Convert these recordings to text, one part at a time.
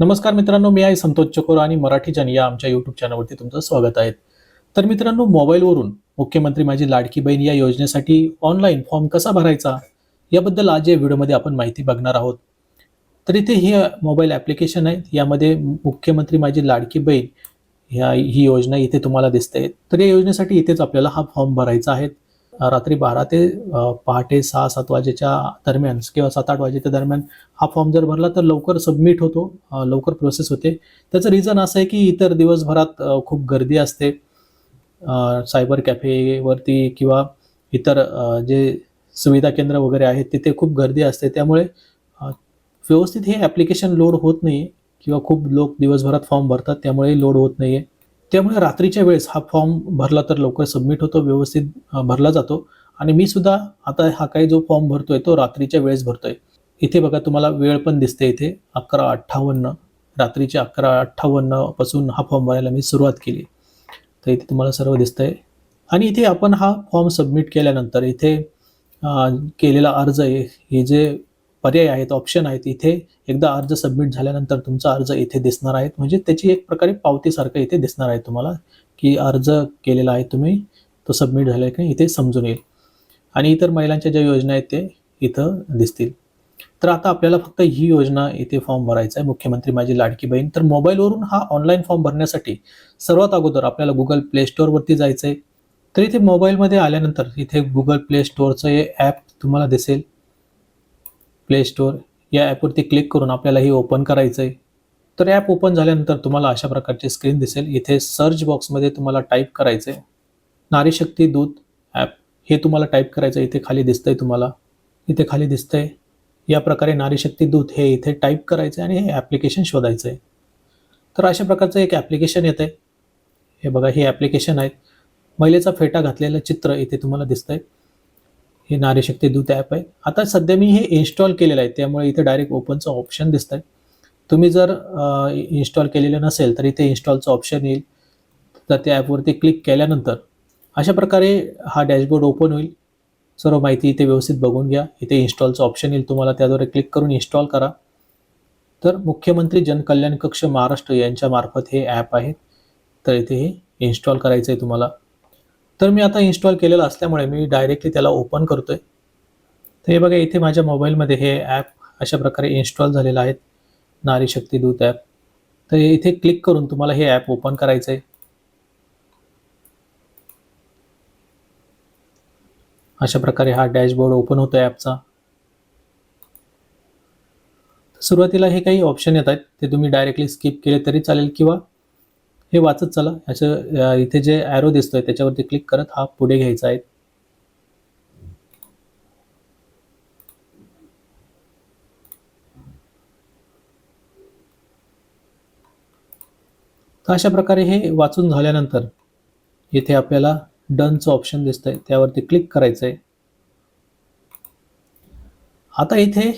नमस्कार मित्रांनो मी आहे संतोष चकोर आणि मराठी जन या आमच्या युट्यूब चॅनलवरती तुमचं स्वागत आहे. तर मित्रांनो मोबाईलवरून मुख्यमंत्री माझी लाडकी बहीण या योजनेसाठी ऑनलाईन फॉर्म कसा भरायचा याबद्दल आज या व्हिडिओमध्ये आपण माहिती बघणार आहोत. तर इथे हे मोबाईल ॲप्लिकेशन आहे यामध्ये मुख्यमंत्री माझी लाडकी बहीण ह्या ही योजना इथे तुम्हाला दिसते. तर या योजनेसाठी इथेच आपल्याला हा फॉर्म भरायचा आहे. रात्री बारा ते पहाटे सहा सात वाजेच्या दरम्यान किंवा सात आठ वाजेच्या दरम्यान हा फॉर्म जर भरला तर लवकर सबमिट होतो लवकर प्रोसेस होते. त्याचं रिझन असं आहे की इतर दिवसभरात खूप गर्दी असते. सायबर कॅफेवरती किंवा इतर जे सुविधा केंद्र वगैरे आहेत तिथे खूप गर्दी असते. त्यामुळे व्यवस्थित हे ॲप्लिकेशन लोड होत नाही किंवा खूप लोक दिवसभरात फॉर्म भरतात त्यामुळे लोड होत नाही आहे त्यामुळे रात्रीच्या वेळेस हा फॉर्म भरला तर लवकर सबमिट होतो व्यवस्थित भरला जातो. आणि मी सुद्धा आता हा काही जो फॉर्म भरतोय तो रात्रीच्या वेळेस भरतोय. इथे बघा तुम्हाला वेळ पण दिसते इथे. अकरा अठ्ठावन्न रात्रीचे अकरा अठ्ठावन्नपासून हा फॉर्म भरायला मी सुरुवात केली. तर इथे तुम्हाला सर्व दिसतंय. आणि इथे आपण हा फॉर्म सबमिट केल्यानंतर इथे केलेला अर्ज आहे. हे जे पर्याय आहेत ऑप्शन आहेत इथे एकदा अर्ज सबमिट झाल्यानंतर तुमचा अर्ज इथे दिसणार आहे म्हणजे त्याची एक प्रकारे पावतीसारखं इथे दिसणार आहे तुम्हाला की अर्ज केलेला आहे तुम्ही तो सबमिट झाला आहे की इथे समजून येईल. आणि इतर महिलांच्या ज्या योजना आहेत ते इथं दिसतील. तर आता आपल्याला फक्त ही योजना इथे फॉर्म भरायचा आहे. मुख्यमंत्री माझी लाडकी बहीण. तर मोबाईलवरून हा ऑनलाईन फॉर्म भरण्यासाठी सर्वात अगोदर आपल्याला गुगल प्ले स्टोअरवरती जायचं आहे तर इथे मोबाईलमध्ये आल्यानंतर इथे गुगल प्ले स्टोअरचं हे ॲप तुम्हाला दिसेल. प्ले स्टोअर या ॲपवरती क्लिक करून आपल्याला हे ओपन करायचं आहे तर ॲप ओपन झाल्यानंतर तुम्हाला अशा प्रकारची स्क्रीन दिसेल. इथे सर्च बॉक्समध्ये तुम्हाला टाईप करायचं आहे नारीशक्ती दूत ॲप हे तुम्हाला टाईप करायचं आहे. इथे खाली दिसतंय तुम्हाला. इथे खाली दिसतंय. या प्रकारे नारीशक्ती दूत हे इथे टाईप करायचं आहे आणि हे ॲप्लिकेशन शोधायचं आहे तर अशा प्रकारचं एक ॲप्लिकेशन येतं आहे हे बघा हे ॲप्लिकेशन आहे. महिलेचा फेटा घातलेलं चित्र इथे तुम्हाला दिसतंय. हे नारीशक्ती दूत ॲप आहे. आता सध्या मी हे इन्स्टॉल केलेलं आहे. त्यामुळे इथे डायरेक्ट ओपनचं ऑप्शन दिसत आहे तुम्ही जर इन्स्टॉल केलेलं नसेल तर इथे इन्स्टॉलचं ऑप्शन येईल. तर त्या ॲपवरती क्लिक केल्यानंतर अशा प्रकारे हा डॅशबोर्ड ओपन होईल. सर्व माहिती इथे व्यवस्थित बघून घ्या. इथे इन्स्टॉलचं ऑप्शन येईल. तुम्हाला त्याद्वारे क्लिक करून इन्स्टॉल करा. तर मुख्यमंत्री जनकल्याण कक्ष महाराष्ट्र यांच्यामार्फत हे ॲप आहे. तर इथे हे इन्स्टॉल करायचं आहे तुम्हाला. तर मी आता इन्स्टॉल केलेलं असल्यामुळे मी डायरेक्टली त्याला ओपन करतोय. तर हे बघा इथे माझ्या मोबाईलमध्ये हे ॲप अशा प्रकारे इन्स्टॉल झालेलं आहे. नारी शक्ती दूत ॲप तर इथे क्लिक करून तुम्हाला हे ॲप ओपन करायचं आहे अशा प्रकारे हा डॅशबोर्ड ओपन होतो ॲपचा सुरुवातीला हे काही ऑप्शन येत आहेत. ते तुम्ही डायरेक्टली स्किप केले तरी चालेल किंवा हे वाचत चला. याचं इथे जे ॲरो दिसतोय त्याच्यावरती क्लिक करत हा पुढे घ्यायचा आहे. तर अशा प्रकारे हे वाचून झाल्यानंतर इथे आपल्याला डनचं ऑप्शन दिसतंय. त्यावरती क्लिक करायचं आहे. आता इथे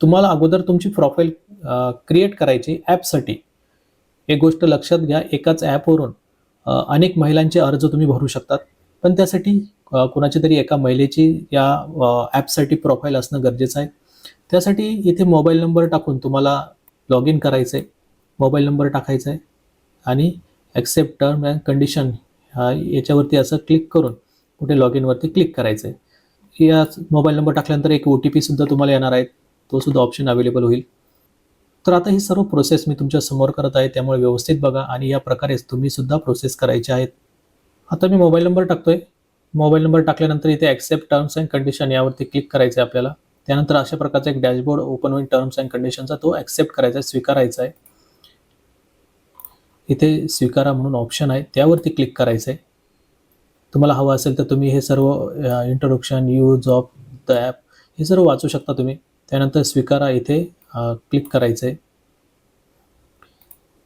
तुम्हाला अगोदर तुमची प्रोफाईल क्रिएट करायची ॲपसाठी एक गोष्ट लक्षात घ्या एकाच ॲपवरून अनेक महिलांचे अर्ज तुम्ही भरू शकतात. पण त्यासाठी कुणाची तरी एका महिलेची या ॲपसाठी प्रोफाईल असणं गरजेचं आहे. त्यासाठी इथे मोबाईल नंबर टाकून तुम्हाला लॉग इन करायचं आहे. मोबाईल नंबर टाकायचा आहे. आणि ॲक्सेप्ट टर्म अँड कंडिशन याच्यावरती असं क्लिक करून कुठे लॉग इनवरती क्लिक करायचं आहे. या मोबाईल नंबर टाकल्यानंतर एक ओ टी पीसुद्धा तुम्हाला येणार आहे. तो सुद्धा ऑप्शन अवेलेबल होईल. तर आता ही सर्व प्रोसेस मी तुमच्यासमोर करत आहे त्यामुळे व्यवस्थित बघा आणि या प्रकारेच तुम्ही सुद्धा प्रोसेस करायचे आहेत. आता मी मोबाईल नंबर टाकतोय. मोबाईल नंबर टाकल्यानंतर इथे ॲक्सेप्ट टर्म्स अँड कंडिशन यावरती क्लिक करायचं आहे आपल्याला. त्यानंतर अशा प्रकारचा एक डॅशबोर्ड ओपन होईल टर्म्स अँड कंडिशनचा तो ॲक्सेप्ट करायचा आहे स्वीकारायचा आहे. इथे स्वीकारा म्हणून ऑप्शन आहे त्यावरती क्लिक करायचं आहे तुम्हाला हवं असेल तर तुम्ही हे सर्व introduction use of the app हे सर्व वाचू शकता तुम्ही. त्यानंतर स्वीकारा इथे क्लिक करायचं आहे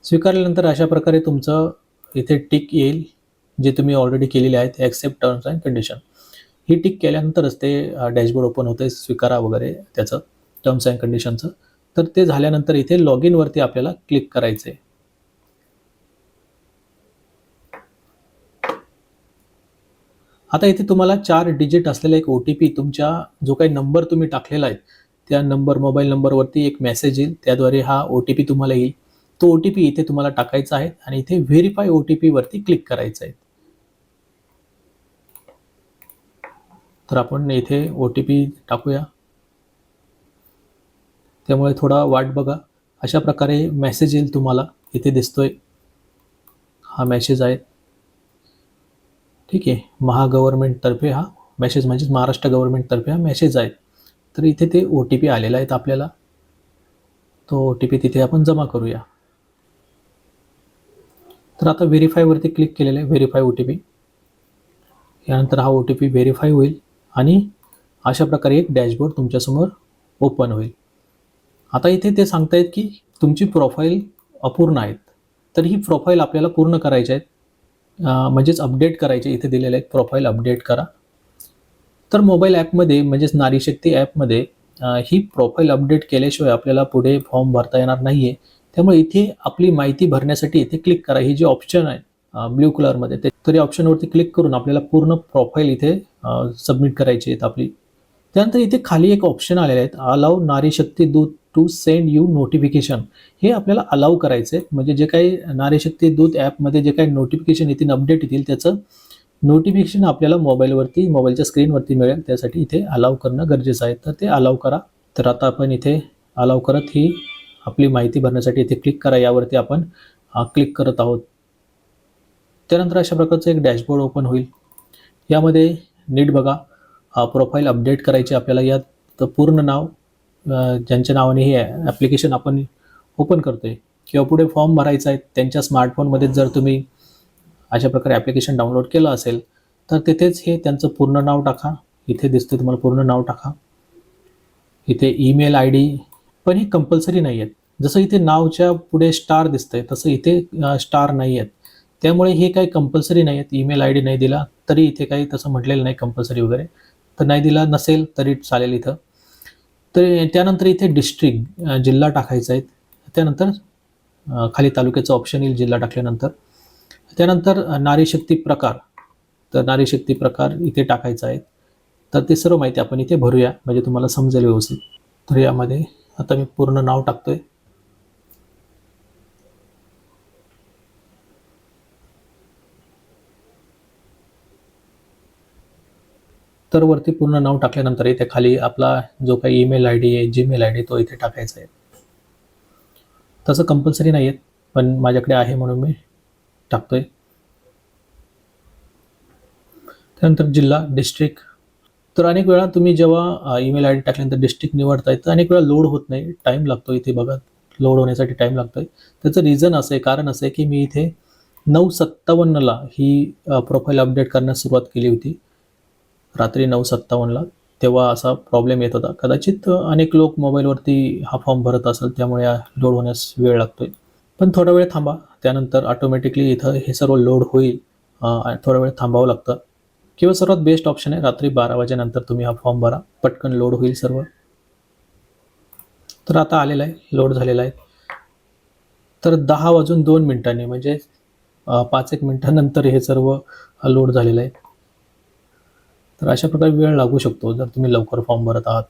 स्वीकारल्यानंतर अशा प्रकारे तुमचं इथे टिक येईल जे तुम्ही ऑलरेडी केलेले आहेत ॲक्सेप्ट टर्म्स अँड कंडिशन ही टिक केल्यानंतरच ते डॅशबोर्ड ओपन होते स्वीकारा वगैरे त्याचं टर्म्स अँड कंडिशनचं तर ते झाल्यानंतर इथे लॉग इनवरती आपल्याला क्लिक करायचं आहे आता इथे तुम्हाला चार डिजिट असलेला एक ओ टी पी तुमच्या जो काही नंबर तुम्ही टाकलेला आहे त्या नंबर मोबाईल नंबरवरती एक मेसेज येईल. त्याद्वारे हा ओ टी पी तुम्हाला येईल. तो ओ टी पी इथे तुम्हाला टाकायचा आहे आणि इथे व्हेरीफाय ओ टी पीवरती क्लिक करायचं आहे. तर आपण इथे ओ टी पी टाकूया. त्यामुळे थोडा वाट बघा. अशा प्रकारे मेसेज येईल तुम्हाला. इथे दिसतोय. हा मेसेज आहे. ठीक आहे. महागव्हर्मेंटतर्फे हा मेसेज म्हणजेच महाराष्ट्र गव्हर्नमेंटतर्फे हा मेसेज आहे. तर इथे ते ओ टी पी आलेला आहेत आपल्याला. तो ओ टी पी तिथे आपण जमा करूया. तर आता व्हेरीफायवरती क्लिक केलेलं आहे व्हेरीफाय ओ टी पी यानंतर हा ओ टी पी व्हेरीफाय होईल आणि अशा प्रकारे एक डॅशबोर्ड तुमच्यासमोर ओपन होईल. आता इथे ते सांगतायत की तुमची प्रोफाईल अपूर्ण आहेत. तर ही प्रोफाईल आपल्याला पूर्ण करायची आहेत. म्हणजेच अपडेट करायचे इथे दिलेले आहेत प्रोफाईल अपडेट करा. तर मोबाईल ॲपमध्ये म्हणजेच नारी शक्ती ॲपमध्ये ही प्रोफाईल अपडेट केल्याशिवाय आपल्याला पुढे फॉर्म भरता येणार नाही आहे त्यामुळे इथे आपली माहिती भरण्यासाठी इथे क्लिक करा. ही जी ऑप्शन आहे ब्ल्यू कलरमध्ये ते तर या ऑप्शनवरती क्लिक करून आपल्याला पूर्ण प्रोफाईल इथे सबमिट करायची आहेत आपली. त्यानंतर इथे खाली एक ऑप्शन आलेले आहेत. अलाव नारी शक्ती दूत टू सेंड यू नोटिफिकेशन हे आपल्याला अलाव करायचं आहे म्हणजे जे काही नारी शक्ती दूत ॲपमध्ये जे काही नोटिफिकेशन येतील अपडेट येतील त्याचं नोटिफिकेशन आपल्याला मोबाईलवरती मोबाईलच्या स्क्रीनवरती मिळेल. त्यासाठी इथे अलाव करणं गरजेचं आहे. तर ते अलाव करा. तर आता आपण इथे अलाव करत ही आपली माहिती भरण्यासाठी इथे क्लिक करा. यावरती आपण क्लिक करत आहोत. त्यानंतर अशा प्रकारचं एक डॅशबोर्ड ओपन होईल. यामध्ये नीट बघा. प्रोफाईल अपडेट करायची आपल्याला यात. पूर्ण नाव ज्यांच्या नावाने हे ॲप्लिकेशन आपण ओपन करतोय. किंवा पुढे फॉर्म भरायचा आहे त्यांच्या स्मार्टफोनमध्ये जर तुम्ही अशा प्रकारे ॲप्लिकेशन डाउनलोड केलं असेल तर तिथेच हे त्यांचं पूर्ण नाव टाका. इथे दिसते तुम्हाला पूर्ण नाव टाका. इथे ईमेल आय डी पण हे कंपल्सरी नाही आहेत जसं इथे नावच्या पुढे स्टार दिसतंय तसं इथे स्टार नाही आहेत त्यामुळे हे काही कंपल्सरी नाही आहेत ईमेल आय डी नाही दिला तरी इथे काही तसं म्हटलेलं नाही कंपल्सरी वगैरे. तर नाही दिला नसेल तरी चालेल इथं. तर त्यानंतर इथे डिस्ट्रिक्ट जिल्हा टाकायचा आहे. त्यानंतर खाली तालुक्याचं ऑप्शन येईल जिल्हा टाकल्यानंतर. त्यानंतर नारीशक्ती प्रकार. तर नारीशक्ती प्रकार इथे टाकायचा आहे. तर ते सर्व माहिती आपण इथे भरूया म्हणजे तुम्हाला समजेल व्यवस्थित. तर यामध्ये आता मी पूर्ण नाव टाकतोय. तर वरती पूर्ण नाव टाकल्यानंतर इथे खाली आपला जो काही ईमेल आय डी आहे जीमेल आय डी तो इथे टाकायचा आहे. तसं कंपल्सरी नाही आहेत पण माझ्याकडे आहे म्हणून मी टाकतोय. त्यानंतर जिल्हा डिस्ट्रिक्ट तर अनेक वेळा तुम्ही जेव्हा ईमेल आय डी टाकल्यानंतर डिस्ट्रिक्ट निवडताय तर अनेक वेळा लोड होत नाही. टाईम लागतो इथे बघा. लोड होण्यासाठी टाईम लागतो आहे त्याचं रिझन असं आहे कारण असं आहे की मी इथे नऊ सत्तावन्नला ही प्रोफाईल अपडेट करण्यास सुरुवात केली होती. रात्री नऊ सत्तावन्नला तेव्हा असा प्रॉब्लेम येत होता. कदाचित अनेक लोक मोबाईलवरती हा फॉर्म भरत असेल त्यामुळे लोड होण्यास वेळ लागतोय. पण थोडा वेळ थांबा. त्यानंतर ऑटोमॅटिकली इथं हे सर्व लोड होईल. थोडा वेळ थांबावं लागतं. किंवा सर्वात बेस्ट ऑप्शन आहे रात्री बारा वाजेनंतर तुम्ही हा फॉर्म भरा. पटकन लोड होईल सर्व. तर आता आलेला आहे लोड झालेला आहे. तर दहा वाजून दोन मिनिटांनी म्हणजे पाच एक मिनिटानंतर हे सर्व लोड झालेलं आहे. तर अशा प्रकारे वेळ लागू शकतो जर तुम्ही लवकर फॉर्म भरत आहात.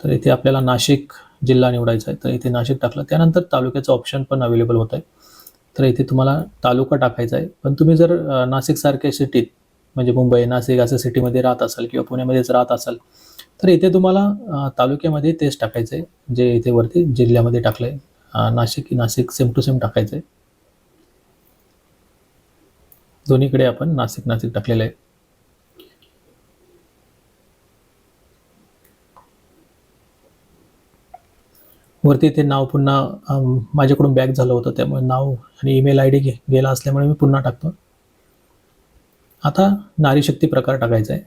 तर इथे आपल्याला नाशिक जिल्हा निवडायचा आहे तर इथे नाशिक टाकलं. त्यानंतर तालुक्याचं ऑप्शन पण अवेलेबल होत आहे. तर इथे तुम्हाला तालुका टाकायचा आहे. पण तुम्ही जर नाशिकसारख्या सिटीत म्हणजे मुंबई नाशिक अशा सिटीमध्ये राहत असाल किंवा पुण्यामध्येच राहत असाल तर इथे तुम्हाला तालुक्यामध्ये तेच टाकायचं आहे जे इथे वरती जिल्ह्यामध्ये टाकलं आहे Nashik Nashik same to same टाकायचं आहे. दोन्हीकडे आपण नाशिक नाशिक टाकलेलं आहे. वरती ते नाव पुन्हा माझ्याकडून बॅक झालं होतं त्यामुळे नाव आणि ईमेल आय डी गेला असल्यामुळे मी पुन्हा टाकतो. आता नारीशक्ती प्रकार टाकायचा आहे.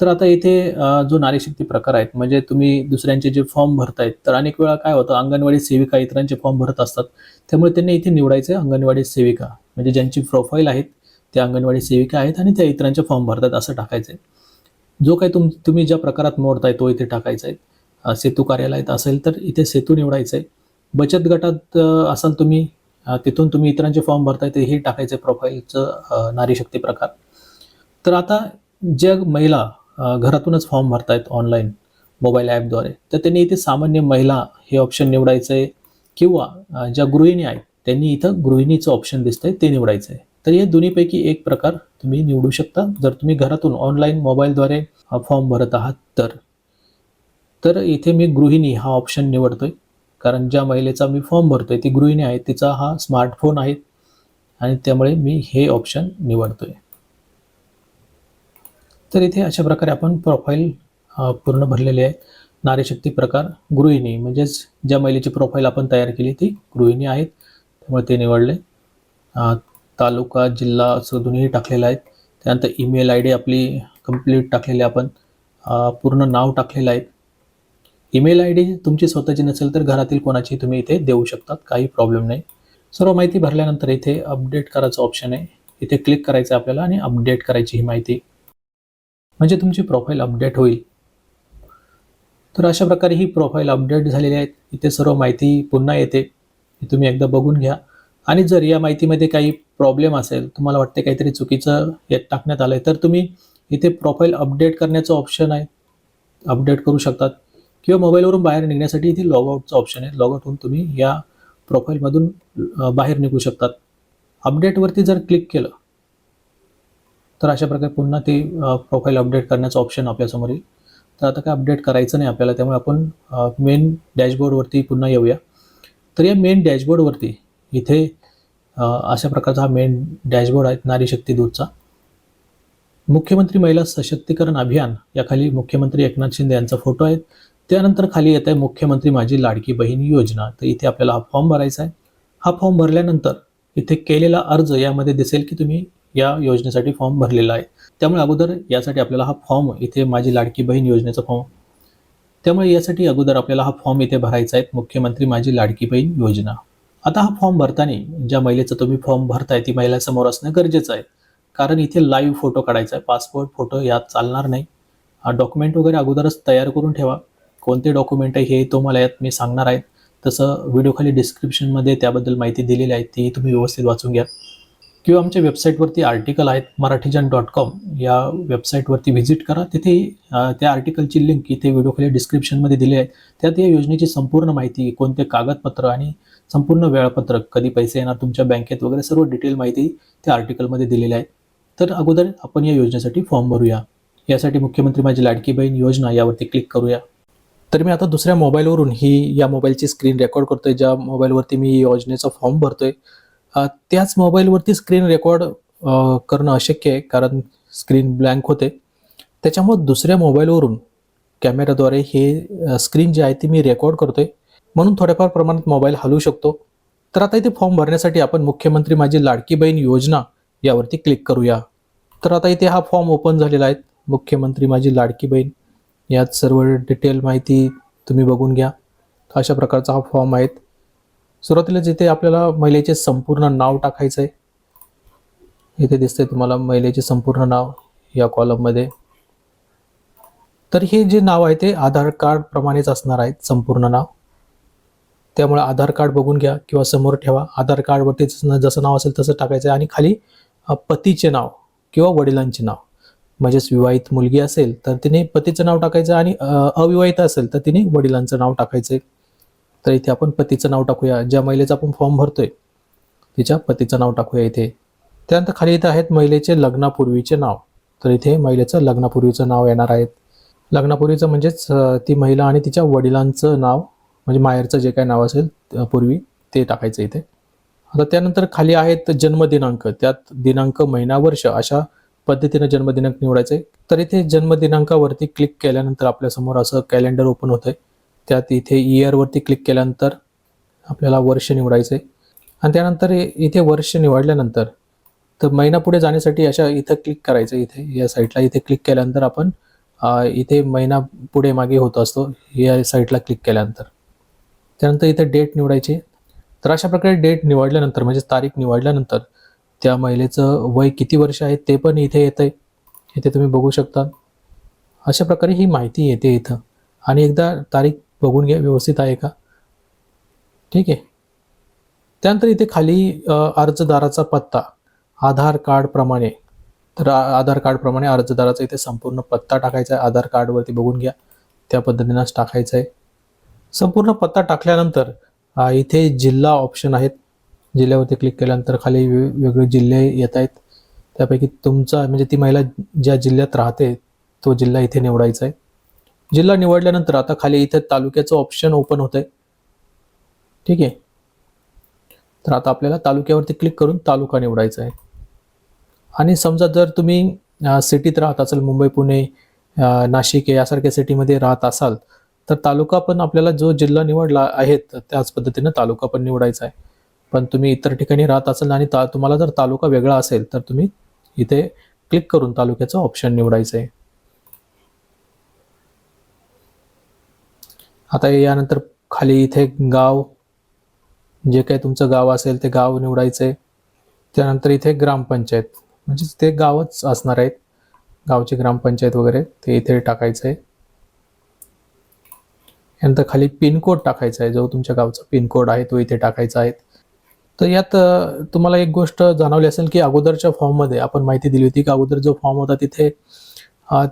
तर आता इथे जो नारीशक्ती प्रकार आहेत म्हणजे तुम्ही दुसऱ्यांचे जे फॉर्म भरतायत तर अनेक वेळा काय होतं अंगणवाडी सेविका इतरांचे फॉर्म भरत असतात त्यामुळे त्यांनी इथे निवडायचं आहे अंगणवाडी सेविका. म्हणजे ज्यांची प्रोफाईल आहेत त्या अंगणवाडी सेविका आहेत आणि त्या इतरांचे फॉर्म भरतात असं टाकायचं आहे. जो काही तुम तुम्ही ज्या प्रकारात मोडताय तो इथे टाकायचा आहे. सेतू कार्यालयात असेल तर इथे सेतू निवडायचं आहे बचत गटात असाल तुम्ही तिथून तुम्ही इतरांचे फॉर्म भरताय ते हे टाकायचं प्रोफाईलचं नारी शक्ती प्रकार. तर आता ज्या महिला घरातूनच फॉर्म भरतायत ऑनलाईन मोबाईल ॲपद्वारे तर त्यांनी इथे सामान्य महिला हे ऑप्शन निवडायचं आहे किंवा ज्या गृहिणी आहेत त्यांनी इथं गृहिणीचं ऑप्शन दिसतंय ते निवडायचं आहे तर या दोन्हीपैकी एक प्रकार तुम्ही निवडू शकता. जर तुम्ही घरातून ऑनलाईन मोबाईलद्वारे फॉर्म भरत आहात तर. तर इथे मी गृहिणी हा ऑप्शन निवडतोय. कारण ज्या महिलेचा मी फॉर्म भरतोय ती गृहिणी आहे तिचा हा स्मार्टफोन आहे. आणि त्यामुळे मी हे ऑप्शन निवडतोय. तर इथे अशा प्रकारे आपण प्रोफाईल पूर्ण भरलेले आहे. नारीशक्ती प्रकार गृहिणी. म्हणजेच ज्या महिलेची प्रोफाईल आपण तयार केली ती गृहिणी आहेत. त्यामुळे ते निवडले. तालुका जिल्हा असं दोन्ही टाकलेलं आहेत. त्यानंतर ईमेल आय डी आपली कंप्लीट टाकलेली आपण. पूर्ण नाव टाकलेलं आहे. ईमेल आय डी तुमची स्वतःची नसेल तर घरातील कोणाची तुम्ही इथे देऊ शकतात काही प्रॉब्लेम नाही. सर्व माहिती भरल्यानंतर इथे अपडेट करायचं ऑप्शन आहे. इथे क्लिक करायचं आहे आपल्याला आणि अपडेट करायची ही माहिती. म्हणजे तुमची प्रोफाईल अपडेट होईल. तर अशा प्रकारे ही प्रोफाईल अपडेट झालेली आहे. इथे सर्व माहिती पुन्हा येते. तुम्ही एकदा बघून घ्या. आणि जर या माहितीमध्ये काही प्रॉब्लेम असेल तुम्हाला वाटते काहीतरी चुकीचं यात टाकण्यात आलं आहे तर तुम्ही इथे प्रोफाईल अपडेट करण्याचं ऑप्शन आहे. अपडेट करू शकतात. किंवा मोबाईलवरून बाहेर निघण्यासाठी इथे लॉगआउटचं ऑप्शन आहे. लॉगआउट होऊन तुम्ही या प्रोफाईलमधून बाहेर निघू शकतात. अपडेटवरती जर क्लिक केलं तर अशा प्रकारे पुन्हा ते प्रोफाईल अपडेट करण्याचं ऑप्शन आपल्यासमोर येईल. तर आता काय अपडेट करायचं नाही आपल्याला त्यामुळे आपण मेन डॅशबोर्डवरती पुन्हा येऊया. तर या मेन डॅशबोर्डवरती इथे अशा प्रकारचा हा मेन डॅशबोर्ड आहे नारी शक्ती दूतचा. मुख्यमंत्री महिला सशक्तीकरण अभियान याखाली मुख्यमंत्री एकनाथ शिंदे यांचा फोटो आहे. त्यानंतर खाली येत आहे मुख्यमंत्री माझी लाडकी बहीण योजना. तर इथे आपल्याला हा फॉर्म भरायचा आहे. हा फॉर्म भरल्यानंतर इथे केलेला अर्ज यामध्ये दिसेल की तुम्ही या योजनेसाठी फॉर्म भरलेला आहे. त्यामुळे अगोदर यासाठी आपल्याला हा फॉर्म इथे माझी लाडकी बहीण योजनेचा फॉर्म. त्यामुळे यासाठी अगोदर आपल्याला हा फॉर्म इथे भरायचा आहे. मुख्यमंत्री माझी लाडकी बहीण योजना. आता हा फॉर्म भरताना ज्या महिलेचा तुम्ही फॉर्म भरताय ती महिला समोर असणं गरजेचं आहे. कारण इथे लाईव्ह फोटो काढायचा आहे. पासपोर्ट फोटो यात चालणार नाही. हा डॉक्युमेंट वगैरे अगोदरच तयार करून ठेवा. कोणते डॉक्युमेंट आहे हे तुम्हाला यात मी सांगणार आहे. तसं व्हिडिओखाली डिस्क्रिप्शनमध्ये त्याबद्दल माहिती दिलेली आहे ती तुम्ही व्यवस्थित वाचून घ्या. किंवा आमच्या वेबसाईटवरती आर्टिकल आहेत मराठीजन डॉट कॉम या वेबसाईटवरती व्हिजिट करा. तिथे त्या आर्टिकलची लिंक इथे व्हिडिओखाली डिस्क्रिप्शनमध्ये दिली आहे. त्यात या योजनेची संपूर्ण माहिती कोणते कागदपत्र आणि संपूर्ण वेळापत्रक कधी पैसे येणार तुमच्या बँकेत वगैरे सर्व डिटेल माहिती त्या आर्टिकलमध्ये दिलेली आहे. तर अगोदर आपण या योजनेसाठी फॉर्म भरूया. यासाठी मुख्यमंत्री माझी लाडकी बहीण योजना यावरती क्लिक करूया. तर मी आता दुसऱ्या मोबाईलवरून ही या मोबाईलची स्क्रीन रेकॉर्ड करतोय ज्या मोबाईलवरती मी योजनेचा फॉर्म भरतोय त्याच मोबाईलवरती स्क्रीन रेकॉर्ड करणं अशक्य आहे कारण स्क्रीन ब्लँक होते. त्याच्यामुळे दुसऱ्या मोबाईलवरून कॅमेराद्वारे हे स्क्रीन जी आहे ती मी रेकॉर्ड करतोय. म्हणून थोड्याफार प्रमाणात मोबाईल हलवू शकतो. तर आता इथे फॉर्म भरण्यासाठी आपण मुख्यमंत्री माझी लाडकी बहीण योजना यावरती क्लिक करूया. तर आता इथे हा फॉर्म ओपन झालेला आहे. मुख्यमंत्री माझी लाडकी बहीण यात सर्व डिटेल माहिती तुम्ही बघून घ्या. अशा प्रकारचा हा फॉर्म आहे सुरुवातीला जिथे आपल्याला महिलेचे संपूर्ण नाव टाकायचं आहे इथे दिसतंय तुम्हाला महिलेचे संपूर्ण नाव या कॉलममध्ये तर हे जे नाव आहे ते आधार कार्ड प्रमाणेच असणार आहेत संपूर्ण नाव. त्यामुळे आधार कार्ड बघून घ्या किंवा समोर ठेवा. आधार कार्डवरती जसं नाव असेल तसं टाकायचं आहे आणि खाली पतीचे नाव किंवा वडिलांचे नाव. म्हणजेच विवाहित मुलगी असेल तर तिने पतीचं नाव टाकायचं आणि अविवाहित असेल तर तिने वडिलांचं नाव टाकायचं तर इथे आपण पतीचं नाव टाकूया. ज्या महिलेचा आपण फॉर्म भरतोय तिच्या पतीचं नाव टाकूया इथे. त्यानंतर खाली इथे आहेत महिलेचे लग्नापूर्वीचे नाव. तर इथे महिलेचं लग्नापूर्वीचं नाव येणार आहेत लग्नापूर्वीचं म्हणजेच ती महिला आणि तिच्या वडिलांचं नाव म्हणजे माहेरचं जे काही नाव असेल पूर्वी ते टाकायचं इथे. आता त्यानंतर खाली आहेत जन्मदिनांक. त्यात दिनांक महिना वर्ष अशा पद्धतीनं जन्मदिनांक निवडायचे तर इथे जन्मदिनांकावरती क्लिक केल्यानंतर आपल्यासमोर असं कॅलेंडर ओपन होतं आहे त्यात इथे इयरवरती क्लिक केल्यानंतर आपल्याला वर्ष निवडायचं आहे आणि त्यानंतर इथे वर्ष निवडल्यानंतर तर महिना पुढे जाण्यासाठी अशा इथं क्लिक करायचं इथे. या साईटला इथे क्लिक केल्यानंतर आपण इथे महिना पुढे मागे होत असतो या साईटला क्लिक केल्यानंतर. त्यानंतर इथे डेट निवडायची. तर अशा प्रकारे डेट निवडल्यानंतर म्हणजे तारीख निवडल्यानंतर त्या महिलेचं वय किती वर्ष आहे ते पण इथे येतं आहे इथे तुम्ही बघू शकता. अशा प्रकारे ही माहिती येते इथं. आणि एकदा तारीख बघून घ्या व्यवस्थित आहे का? ठीक आहे. त्यानंतर इथे खाली अर्जदाराचा पत्ता आधार कार्डप्रमाणे तर आधार कार्डप्रमाणे अर्जदाराचा इथे संपूर्ण पत्ता टाकायचा आहे. आधार कार्डवरती बघून घ्या. त्या पद्धतीनंच टाकायचं आहे. संपूर्ण पत्ता टाकल्यानंतर इथे जिल्हा ऑप्शन आहेत. जिल्ह्यावरती क्लिक केल्यानंतर खाली वेगवेगळे जिल्हे येत आहेत. त्यापैकी तुमचा म्हणजे ती महिला ज्या जिल्ह्यात राहते तो जिल्हा इथे निवडायचा आहे. जिल्हा निवडल्यानंतर आता खाली इथे तालुक्याचं ऑप्शन ओपन होत आहे ठीक आहे? तर आता आपल्याला तालुक्यावरती क्लिक करून तालुका निवडायचा आहे. आणि समजा जर तुम्ही सिटीत राहत असाल मुंबई पुणे नाशिक यासारख्या सिटीमध्ये राहत असाल तर तालुका पण आपल्याला जो जिल्हा निवडला आहे त्याच पद्धतीनं तालुका पण निवडायचा आहे. पण तुम्ही इतर ठिकाणी राहत असाल आणि ता तुम्हाला जर तालुका वेगळा असेल तर तुम्ही इथे क्लिक करून तालुक्याचं ऑप्शन निवडायचं आहे आता यानंतर खाली इथे गाव जे काही तुमचं गाव असेल ते गाव निवडायचं आहे त्यानंतर इथे ग्रामपंचायत म्हणजेच ते गावच असणार आहेत. गावची ग्रामपंचायत वगैरे ते इथे टाकायचं आहे यानंतर खाली पिनकोड टाकायचा आहे जो तुमच्या गावचा पिनकोड आहे तो इथे टाकायचा आहे. तर यात तुम्हाला एक गोष्ट जाणवली असेल की अगोदरच्या फॉर्ममध्ये आपण माहिती दिली होती की अगोदर जो फॉर्म होता तिथे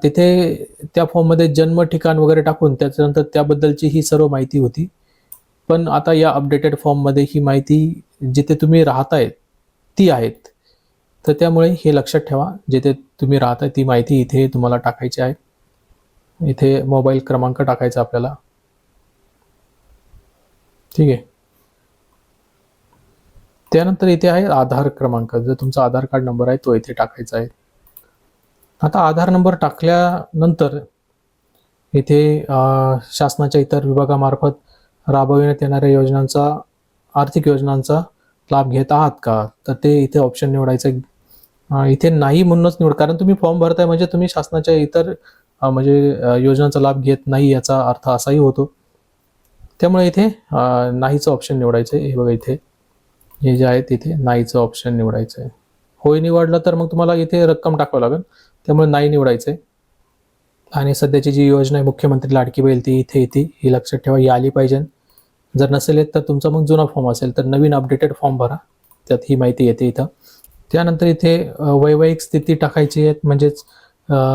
तिथे त्या फॉर्ममध्ये जन्म ठिकाण वगैरे टाकून त्याच्यानंतर त्याबद्दलची ही सर्व माहिती होती. पण आता या अपडेटेड फॉर्ममध्ये ही माहिती जिथे तुम्ही राहताय ती आहेत. तर त्यामुळे हे लक्षात ठेवा जिथे तुम्ही राहताय ती माहिती इथे तुम्हाला टाकायची आहे. इथे मोबाईल क्रमांक टाकायचा आपल्याला. ठीक आहे? त्यानंतर इथे आहे आधार क्रमांक. जो तुमचा आधार कार्ड नंबर आहे तो इथे टाकायचा आहे. आता आधार नंबर टाकल्यानंतर इथे शासनाच्या इतर विभागामार्फत राबविण्यात येणाऱ्या योजनांचा आर्थिक योजनांचा लाभ घेत आहात का? तर ते इथे ऑप्शन निवडायचं. आहे. इथे नाही म्हणूनच निवड कारण तुम्ही फॉर्म भरताय म्हणजे तुम्ही शासनाच्या इतर म्हणजे योजनांचा लाभ घेत नाही याचा अर्थ असाही होतो. त्यामुळे इथे नाहीचं ऑप्शन निवडायचं. आहे हे बघा इथे. हे जे आहे तिथे नाहीचं ऑप्शन निवडायचं आहे होय निवडलं तर मग तुम्हाला इथे रक्कम टाकावं लागेल. त्यामुळे नाही निवडायचं आहे आणि सध्याची जी योजना आहे मुख्यमंत्री लाडकी बैल ती इथे येते. ही लक्षात ठेवा ही आली पाहिजे. जर नसेल येत तर तुमचा मग जुना फॉर्म असेल तर नवीन अपडेटेड फॉर्म भरा. त्यात ही माहिती येते इथं. त्यानंतर इथे वैवाहिक स्थिती टाकायची आहे म्हणजेच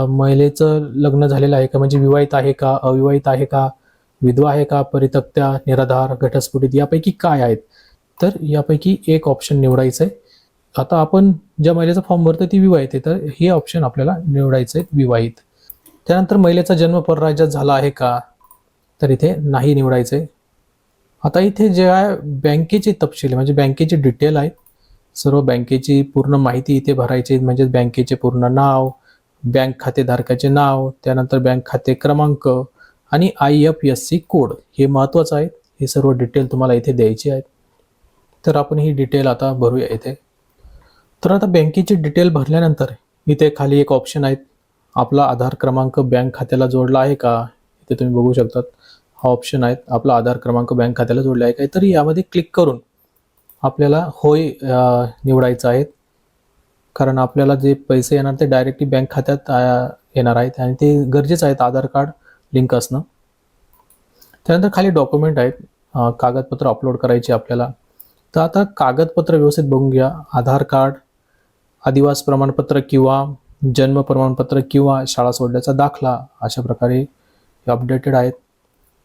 महिलेचं लग्न झालेलं आहे का? म्हणजे विवाहित आहे का? अविवाहित आहे का? विधवा आहे का? परितक्त्या निराधार घटस्फुटित यापैकी काय आहेत? तर यापैकी एक ऑप्शन निवडायचं आहे आता आपण ज्या महिलेचा फॉर्म भरतो ती विवाहित आहे तर हे ऑप्शन आपल्याला निवडायचं आहे विवाहित. त्यानंतर महिलेचा जन्म परराज्यात झाला आहे का? तर इथे नाही निवडायचं आहे आता इथे जे आहे बँकेचे तपशील म्हणजे बँकेचे डिटेल आहेत सर्व बँकेची पूर्ण माहिती इथे भरायची म्हणजे बँकेचे पूर्ण नाव बँक खातेधारकाचे नाव त्यानंतर बँक खाते क्रमांक आणि I F S C code हे महत्त्वाचं आहे. हे सर्व डिटेल तुम्हाला इथे द्यायचे आहेत. तर आपण ही डिटेल आता भरूया इथे. तर आता बँकेची डिटेल भरल्यानंतर इथे खाली एक ऑप्शन आहेत. आपला आधार क्रमांक बँक खात्याला जोडला आहे का? इथे तुम्ही बघू शकतात. हा ऑप्शन आहे आपला आधार क्रमांक बँक खात्याला जोडला आहे का? तर यामध्ये क्लिक करून आपल्याला होय निवडायचं आहे. कारण आपल्याला जे पैसे येणार ते डायरेक्टली बँक खात्यात येणार आहेत. आणि ते गरजेचं आहेत आधार कार्ड लिंक असणं. त्यानंतर खाली डॉक्युमेंट आहेत. कागदपत्र अपलोड करायची आपल्याला. तर आता कागदपत्र व्यवस्थित बघून घ्या. आधार कार्ड आदिवास प्रमाणपत्र किंवा जन्म प्रमाणपत्र किंवा शाळा सोडल्याचा दाखला अशा प्रकारे अपडेटेड आहेत.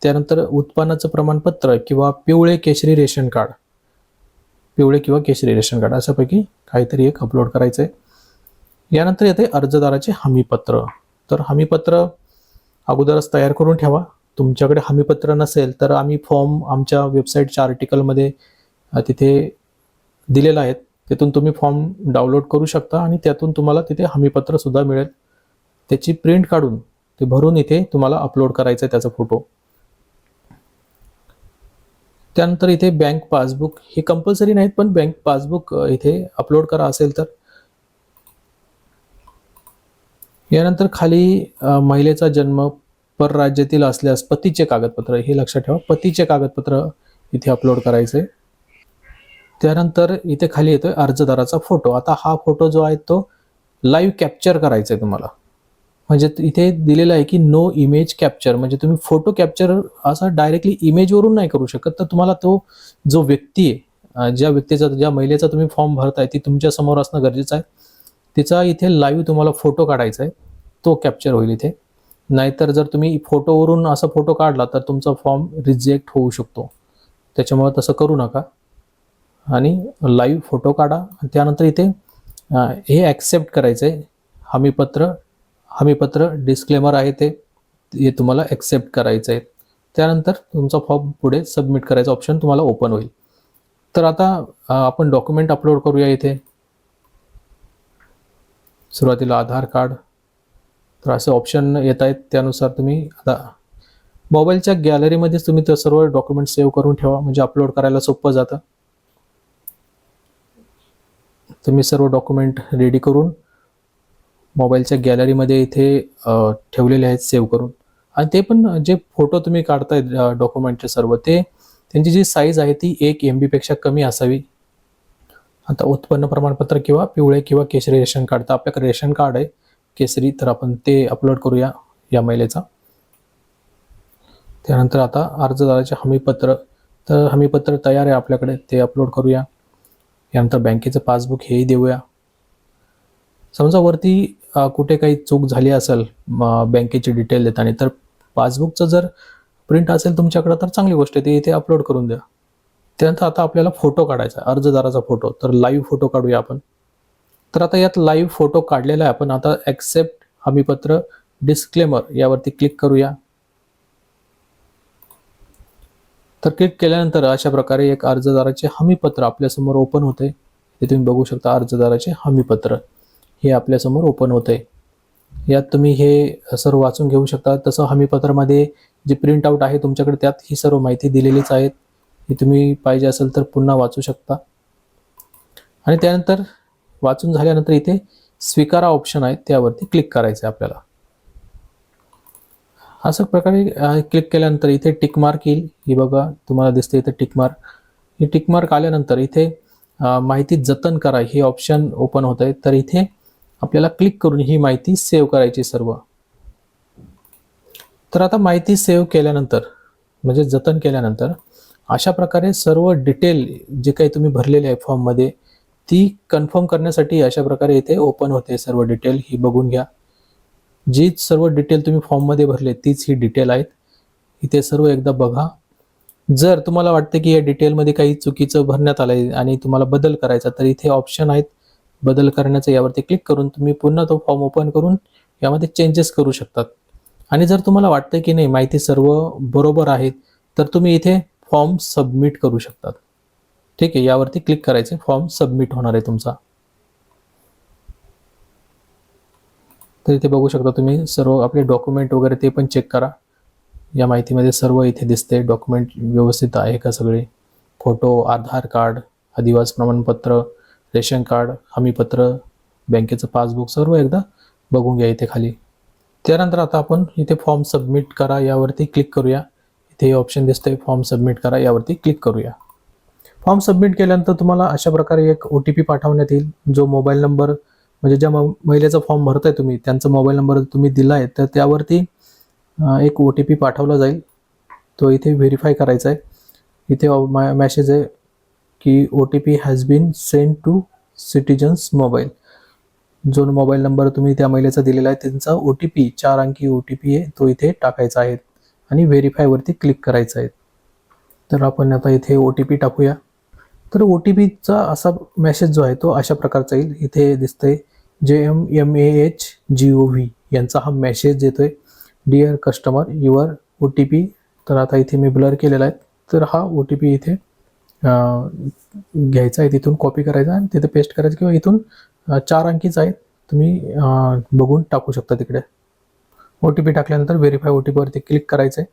त्यानंतर उत्पन्नाचं प्रमाणपत्र किंवा पिवळे केशरी रेशन कार्ड. पिवळे किंवा केशरी रेशन कार्ड अशापैकी काहीतरी एक अपलोड करायचं आहे यानंतर येते अर्जदाराचे हमीपत्र. तर हमीपत्र अगोदरच तयार करून ठेवा. तुमच्याकडे हमीपत्र नसेल तर आम्ही फॉर्म आमच्या वेबसाईटच्या आर्टिकलमध्ये तिथे दिलेला आहेत. तिथून तुम्ही फॉर्म डाउनलोड करू शकता आणि त्यातून तुम्हाला तिथे हमीपत्र सुद्धा मिळेल. त्याची प्रिंट काढून ते भरून इथे तुम्हाला अपलोड करायचं आहे त्याचा फोटो त्यानंतर इथे बँक पासबुक हे कंपल्सरी नाहीत पण बँक पासबुक इथे अपलोड करा असेल तर. यानंतर खाली महिलेचा जन्म परराज्यातील असल्यास पतीचे कागदपत्र हे लक्षात ठेवा. पतीचे कागदपत्र इथे अपलोड करायचे त्यानंतर इथे खाली येतोय अर्जदाराचा फोटो. आता हा फोटो जो आहे तो लाईव्ह कॅप्चर करायचा आहे तुम्हाला. म्हणजे इथे दिलेलं आहे की नो इमेज कॅप्चर म्हणजे तुम्ही फोटो कॅप्चर असा डायरेक्टली इमेजवरून नाही करू शकत. तर तुम्हाला तो जो व्यक्ती आहे ज्या व्यक्तीचा ज्या महिलेचा तुम्ही फॉर्म भरताय ती तुमच्यासमोर असणं गरजेचं आहे. तिचा इथे लाईव्ह तुम्हाला फोटो काढायचा आहे तो कॅप्चर होईल इथे. नाहीतर जर तुम्ही फोटोवरून असा फोटो काढला तर तुमचा फॉर्म रिजेक्ट होऊ शकतो. त्याच्यामुळे तसं करू नका. आणि लाईव्ह फोटो काढा. आणि त्यानंतर इथे हे ॲक्सेप्ट करायचं आहे हमीपत्र हमीपत्र डिस्क्लेमर आहे ते. हे तुम्हाला ॲक्सेप्ट करायचं आहे त्यानंतर तुमचा फॉर्म पुढे सबमिट करायचा ऑप्शन तुम्हाला ओपन होईल. तर आता आपण डॉक्युमेंट अपलोड करूया इथे. सुरुवातीला आधार कार्ड. तर असे ऑप्शन येत आहेत त्यानुसार तुम्ही आता मोबाईलच्या गॅलरीमध्येच तुम्ही ते सर्व डॉक्युमेंट सेव्ह करून ठेवा. म्हणजे अपलोड करायला सोपं जातं. तुम्ही सर्व डॉक्युमेंट रेडी करून मोबाईलच्या गॅलरीमध्ये इथे ठेवलेले आहेत सेव्ह करून. आणि ते पण जे फोटो तुम्ही काढताय डॉक्युमेंटचे सर्व ते त्यांची जी साईज आहे ती एक एम बीपेक्षा कमी असावी. आता उत्पन्न प्रमाणपत्र किंवा पिवळे किंवा केशरी रेशन कार्ड तर आपल्याकडे रेशन कार्ड आहे केसरी तर आपण ते अपलोड करूया या महिलेचा. त्यानंतर आता अर्जदाराचे हमीपत्र तर हमीपत्र तयार आहे आपल्याकडे ते अपलोड करूया. यानंतर बँकेचं पासबुक हेही देऊया. समजा वरती कुठे काही चूक झाली असेल म, बँकेची डिटेल देताना तर पासबुकचं जर प्रिंट असेल तुमच्याकडं तर चांगली गोष्ट आहे ती इथे अपलोड करून द्या. त्यानंतर आता आपल्याला फोटो काढायचा अर्जदाराचा फोटो तर लाईव्ह फोटो काढूया आपण. तर आता यात लाईव्ह फोटो काढलेला आहे आपण आता ॲक्सेप्ट हमीपत्र डिस्क्लेमर यावरती क्लिक करूया. तर क्लिक केल्यानंतर अशा प्रकारे एक अर्जदाराचे हमीपत्र आपल्यासमोर ओपन होते. हे तुम्ही बघू शकता अर्जदाराचे हमीपत्र. हे आपल्यासमोर ओपन होते. यात तुम्ही हे सर्व वाचून घेऊ शकता. तसं हमीपत्रामध्ये जे प्रिंट आउट आहे तुमच्याकडे त्यात ही सर्व माहिती दिलेलीच आहेत ही तुम्ही पाहिजे असेल तर पुन्हा वाचू शकता. आणि त्यानंतर वाचून झाल्यानंतर इथे स्वीकारा ऑप्शन आहे त्यावरती क्लिक करायचं आहे आपल्याला. असं प्रकारे क्लिक केल्यानंतर इथे टिक मार्क येईल. ही बघा तुम्हाला दिसते इथे टिक मार्क ही टिक मार्क आल्यानंतर इथे माहिती जतन करा. हे ऑप्शन ओपन होत आहे तर इथे आपल्याला क्लिक करून ही माहिती सेव्ह करायची सर्व. तर आता माहिती सेव्ह केल्यानंतर म्हणजे जतन केल्यानंतर अशा प्रकारे सर्व डिटेल जे काही तुम्ही भरलेले आहे फॉर्ममध्ये ती कन्फर्म करण्यासाठी अशा प्रकारे इथे ओपन होते सर्व डिटेल ही बघून घ्या. जी सर्व डिटेल तुम्ही फॉर्ममध्ये भरले तीच ही डिटेल आहेत. इथे सर्व एकदा बघा. जर तुम्हाला वाटतं की या डिटेलमध्ये काही चुकीचं भरण्यात आलं आहे आणि तुम्हाला बदल करायचा तर इथे ऑप्शन आहेत. बदल करण्याचं यावरती क्लिक करून तुम्ही पुन्हा तो फॉर्म ओपन करून यामध्ये चेंजेस करू शकतात. आणि जर तुम्हाला वाटतं की नाही माहिती सर्व बरोबर आहेत तर तुम्ही इथे फॉर्म सबमिट करू शकतात. ठीक आहे यावरती क्लिक करायचे फॉर्म सबमिट होणार आहे तुमचा. तर इथे बघू शकता तुम्ही सर्व आपले डॉक्युमेंट वगैरे ते पण चेक करा. या माहितीमध्ये सर्व इथे दिसते डॉक्युमेंट व्यवस्थित आहे का सगळे? फोटो आधार कार्ड अधिवास प्रमाणपत्र रेशन कार्ड हमीपत्र बँकेचं पासबुक सर्व एकदा बघून घ्या इथे खाली. त्यानंतर आता आपण इथे फॉर्म सबमिट करा यावरती क्लिक करूया. इथे ऑप्शन दिसतंय फॉर्म सबमिट करा यावरती क्लिक करूया. फॉर्म सबमिट केल्यानंतर तुम्हाला अशा प्रकारे एक ओ टी पी पाठवण्यात येईल जो मोबाईल नंबर म्हणजे ज्या म- महिलेचा फॉर्म भरताय तुम्ही त्यांचा मोबाईल नंबर तुम्ही दिला आहे तर त्यावरती एक ओ टी पी पाठवला जाईल. तो इथे व्हेरीफाय करायचा आहे. इथे मॅसेज आहे की O T P has been send to citizens mobile जो मोबाईल नंबर तुम्ही त्या महिलेचा दिलेला आहे त्यांचा ओ टी पी चार अंकी ओ टी पी आहे तो इथे टाकायचा आहे. आणि व्हेरीफायवरती क्लिक करायचं आहे. तर आपण आता इथे ओ टी पी टाकूया. तर ओ टी पीचा असा मेसेज जो आहे तो अशा प्रकारचा येईल. इथे दिसतंय जे M M A H G O V यांचा हा मेसेज आहे dear customer your O T P तर आता इथे मी ब्लर केलेला आहे. तर हा ओ टी पी इथे घ्यायचा आहे तिथून कॉपी करायचा आणि तिथे पेस्ट करायचं किंवा इथून चार अंकीच आहेत. तुम्ही बघून टाकू शकता तिकडे. ओ टी पी टाकल्यानंतर व्हेरीफाय ओ टी पीवरती क्लिक करायचं आहे.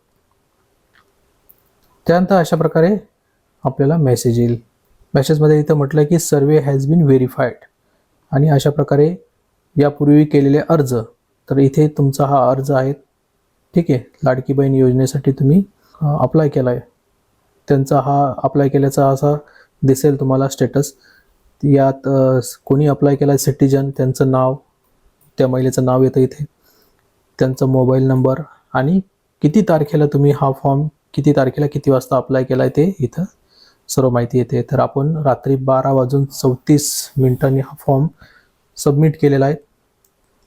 त्यानंतर अशा प्रकारे आपल्याला मेसेज येईल. मेसेजमध्ये इथं म्हटलं की सर्वे हॅज बीन व्हेरीफाईड आणि अशा प्रकारे यापूर्वी केलेले अर्ज तर इथे तुमचा हा अर्ज आहे. ठीक आहे लाडकी बहीण योजनेसाठी तुम्ही अप्लाय केला आहे त्यांचा हा अप्लाय केल्याचा असा दिसेल तुम्हाला स्टेटस यात कोणी अप्लाय केला सिटीजन त्यांचं नाव त्या महिलेचं नाव येतं इथे. त्यांचा मोबाईल नंबर आणि किती तारखेला तुम्ही हा फॉर्म किती तारखेला किती वाजता अप्लाय केला आहे ते इथं सर्व माहिती येते. तर आपण रात्री बारा वाजून चौतीस मिनिटांनी हा फॉर्म सबमिट केलेला आहे.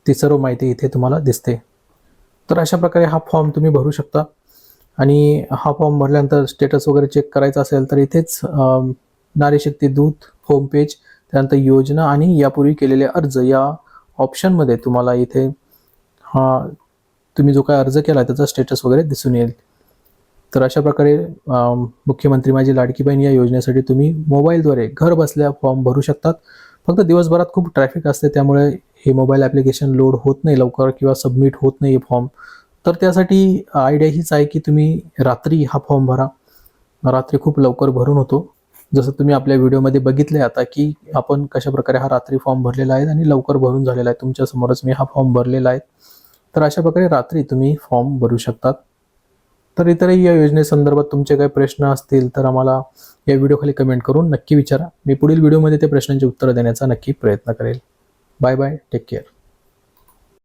ती सर्व माहिती इथे तुम्हाला दिसते. तर अशा प्रकारे हा फॉर्म तुम्ही भरू शकता. आणि हा फॉर्म भरल्यानंतर स्टेटस वगैरे चेक करायचा असेल तर इथेच नारीशक्ती नारी शक्ती दूत होम पेज त्यानंतर योजना आणि यापूर्वी केलेले अर्ज या ऑप्शनमध्ये तुम्हाला इथे हा तुम्ही जो काय अर्ज केला त्याचा स्टेटस वगैरे दिसून येईल. तर अशा प्रकारे मुख्यमंत्री माझी लाडकी बहीण या योजनेसाठी तुम्ही मोबाईलद्वारे घर बसल्या फॉर्म भरू शकतात. फक्त दिवसभरात खूप ट्रॅफिक असते त्यामुळे हे मोबाईल ॲप्लिकेशन लोड होत नाही लवकर किंवा सबमिट होत नाही फॉर्म. तर त्यासाठी आयडिया हीच आहे की तुम्ही रात्री हा फॉर्म भरा. रात्री खूप लवकर भरून होतो. जसं तुम्ही आपल्या व्हिडिओमध्ये बघितले आता की आपण कशा प्रकारे हा रात्री फॉर्म भरलेला आहे आणि लवकर भरून झालेला आहे. तुमच्यासमोरच मी हा फॉर्म भरलेला आहे. तर अशा प्रकारे रात्री तुम्ही फॉर्म भरू शकतात. तर इतरही या योजनेसंदर्भात तुमचे काही प्रश्न असतील तर आम्हाला या व्हिडिओखाली कमेंट करून नक्की विचारा. मी पुढील व्हिडिओमध्ये त्या प्रश्नांची उत्तरं देण्याचा नक्की प्रयत्न करेल. Bye bye take care